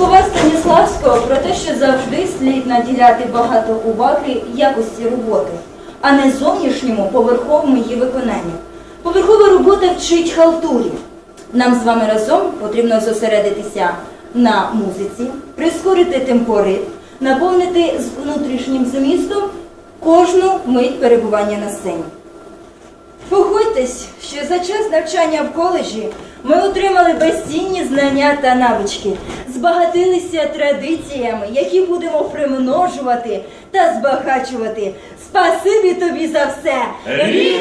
Станіславського про те, що завжди слід наділяти багато уваги якості роботи, а не зовнішньому поверховому її виконанню. Поверхова робота вчить халтурі. Нам з вами разом потрібно зосередитися на музиці, прискорити темпорит, наповнити з внутрішнім змістом кожну мить перебування на сцені. Погодьтесь, що за час навчання в коледжі ми отримали безцінні знання та навички, збагатилися традиціями, які будемо примножувати та збагачувати. Спасибі тобі за все! Рі!